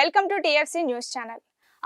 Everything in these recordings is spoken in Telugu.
Welcome to TFC news channel.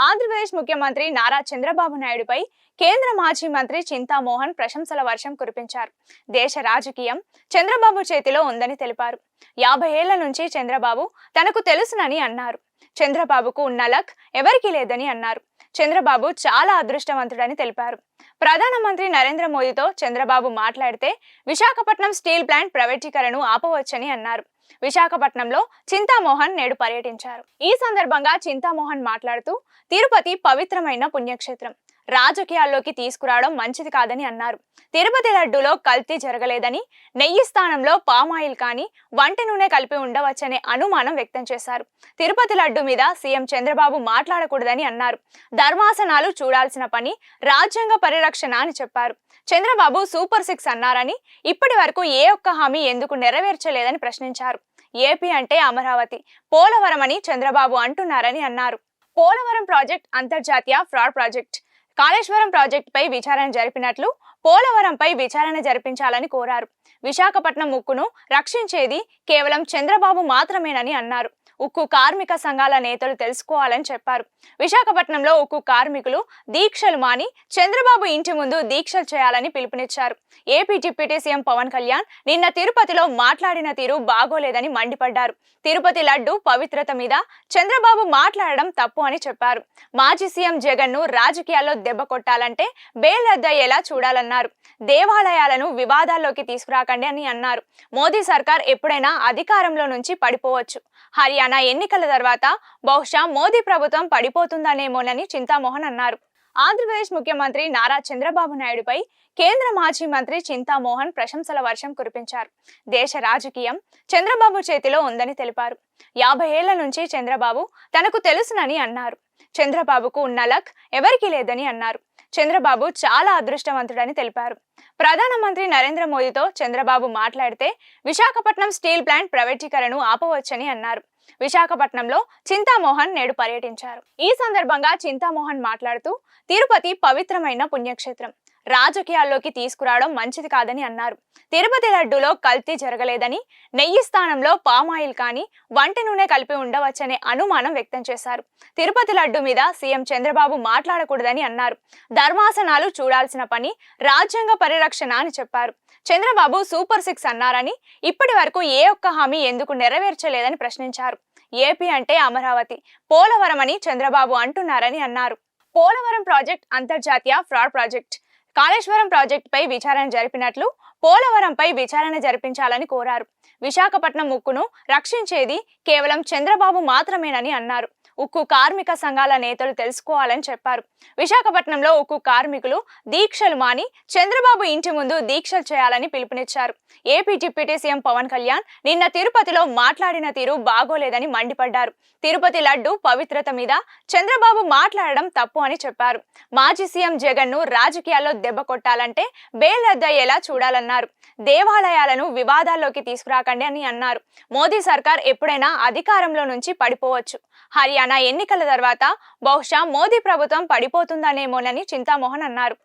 Andhra Pradesh ముఖ్యమంత్రి నారా చంద్రబాబు నాయుడుపై కేంద్ర మాజీ మంత్రి చింతామోహన్ ప్రశంసల వర్షం కురిపించారు. దేశ రాజకీయం చంద్రబాబు చేతిలో ఉందని తెలిపారు. యాభై ఏళ్ళ నుంచి చంద్రబాబు తనకు తెలుసునని అన్నారు. చంద్రబాబుకు ఉన్న లక్ ఎవరికీ లేదని అన్నారు. చంద్రబాబు చాలా అదృష్టవంతుడని తెలిపారు. ప్రధానమంత్రి నరేంద్ర మోదీతో చంద్రబాబు మాట్లాడితే విశాఖపట్నం స్టీల్ ప్లాంట్ ప్రైవేటీకరణను ఆపవచ్చని అన్నారు. విశాఖపట్నంలో చింతామోహన్ నేడు పర్యటించారు. ఈ సందర్భంగా చింతామోహన్ మాట్లాడుతూ తిరుపతి పవిత్రమైన పుణ్యక్షేత్రం. రాజకీయాల్లోకి తీసుకురావడం మంచిది కాదని అన్నారు. తిరుపతి లడ్డూలో కల్తీ జరగలేదని నెయ్యి స్థానంలో పామాయిల్ కానీ వంట నూనె కలిపి ఉండవచ్చనే అనుమానం వ్యక్తం చేశారు. తిరుపతి లడ్డు మీద సీఎం చంద్రబాబు మాట్లాడకూడదని అన్నారు. ధర్మాసనాలు చూడాల్సిన పని రాజ్యాంగ పరిరక్షణ అని చెప్పారు. చంద్రబాబు సూపర్ సిక్స్ అన్నారని ఇప్పటి వరకు ఏ ఒక్క హామీ ఎందుకు నెరవేర్చలేదని ప్రశ్నించారు. ఏపీ అంటే అమరావతి. పోలవరం అని చంద్రబాబు అంటున్నారని అన్నారు. పోలవరం ప్రాజెక్ట్ అంతర్జాతీయ ఫ్రాడ్ ప్రాజెక్ట్. కాళేశ్వరం ప్రాజెక్టుపై విచారణ జరిపినట్లు పోలవరంపై విచారణ జరిపించాలని కోరారు. విశాఖపట్నం ముక్కును రక్షించేది కేవలం చంద్రబాబు మాత్రమేనని అన్నారు. ఉక్కు కార్మిక సంఘాల నేతలు తెలుసుకోవాలని చెప్పారు. విశాఖపట్నంలో ఉక్కు కార్మికులు దీక్షలు మాని చంద్రబాబు ఇంటి ముందు దీక్షలు చేయాలని పిలుపునిచ్చారు. AP deputy CM Pawan Kalyan నిన్న తిరుపతిలో మాట్లాడిన తీరు బాగోలేదని మండిపడ్డారు. తిరుపతి లడ్డు పవిత్రత మీద చంద్రబాబు మాట్లాడడం తప్పు అని చెప్పారు. మాజీ సీఎం జగన్ను రాజకీయాల్లో దెబ్బ కొట్టాలంటే బెయిల్ రద్దయ్యేలా చూడాలన్నారు. దేవాలయాలను వివాదాల్లోకి తీసుకురాకండి అని అన్నారు. మోదీ సర్కార్ ఎప్పుడైనా అధికారంలో నుంచి పడిపోవచ్చు. హర్యానా ఎన్నికల తర్వాత బహుశా మోదీ ప్రభుత్వం పడిపోతుందనేమోనని చింతామోహన్ అన్నారు. ఆంధ్రప్రదేశ్ ముఖ్యమంత్రి నారా చంద్రబాబు నాయుడుపై కేంద్ర మాజీ మంత్రి చింతామోహన్ ప్రశంసల వర్షం కురిపించారు. దేశ రాజకీయం చంద్రబాబు చేతిలో ఉందని తెలిపారు. యాభై ఏళ్ళ నుంచి చంద్రబాబు తనకు తెలుసునని అన్నారు. చంద్రబాబుకు ఉన్న లక్ ఎవరికీ లేదని అన్నారు. చంద్రబాబు చాలా అదృష్టవంతుడని తెలిపారు. ప్రధానమంత్రి నరేంద్ర మోదీతో చంద్రబాబు మాట్లాడితే విశాఖపట్నం స్టీల్ ప్లాంట్ ప్రైవేటీకరణను ఆపవచ్చని అన్నారు. విశాఖపట్నంలో చింతామోహన్ నేడు పర్యటించారు. ఈ సందర్భంగా చింతామోహన్ మాట్లాడుతూ తిరుపతి పవిత్రమైన పుణ్యక్షేత్రం. రాజకీయాల్లోకి తీసుకురావడం మంచిది కాదని అన్నారు. తిరుపతి లడ్డూలో కల్తీ జరగలేదని నెయ్యి స్థానంలో పామాయిల్ కానీ వంట నూనె కలిపి ఉండవచ్చనే అనుమానం వ్యక్తం చేశారు. తిరుపతి లడ్డు మీద సీఎం చంద్రబాబు మాట్లాడకూడదని అన్నారు. ధర్మాసనాలు చూడాల్సిన పని రాజ్యాంగ పరిరక్షణ అని చెప్పారు. చంద్రబాబు సూపర్ సిక్స్ అన్నారని ఇప్పటి వరకు ఏ ఒక్క హామీ ఎందుకు నెరవేర్చలేదని ప్రశ్నించారు. ఏపీ అంటే అమరావతి పోలవరం అని చంద్రబాబు అంటున్నారని అన్నారు. పోలవరం ప్రాజెక్ట్ అంతర్జాతీయ ఫ్రాడ్ ప్రాజెక్ట్ కాళేశ్వరం ప్రాజెక్టుపై విచారణ జరిపినట్లు పోలవరంపై విచారణ జరిపించాలని కోరారు. విశాఖపట్నం ముక్కును రక్షించేది కేవలం చంద్రబాబు మాత్రమేనని అన్నారు. ఉక్కు కార్మిక సంఘాల నేతలు తెలుసుకోవాలని చెప్పారు. విశాఖపట్నంలో ఉక్కు కార్మికులు దీక్షలు మాని చంద్రబాబు ఇంటి ముందు దీక్షలు చేయాలని పిలుపునిచ్చారు. AP deputy CM Pawan Kalyan నిన్న తిరుపతిలో మాట్లాడిన తీరు బాగోలేదని మండిపడ్డారు. తిరుపతి లడ్డు పవిత్రత మీద చంద్రబాబు మాట్లాడడం తప్పు అని చెప్పారు. మాజీ సీఎం జగన్ను రాజకీయాల్లో దెబ్బ కొట్టాలంటే బెయిల్ రద్దయ్యేలా చూడాలన్నారు. దేవాలయాలను వివాదాల్లోకి తీసుకురాకండి అని అన్నారు. మోదీ సర్కార్ ఎప్పుడైనా అధికారంలో నుంచి పడిపోవచ్చు. హర్యానా ఎన్నికల తర్వాత బహుశా మోదీ ప్రభుత్వం పడిపోతుందనేమోనని చింతామోహన్ అన్నారు.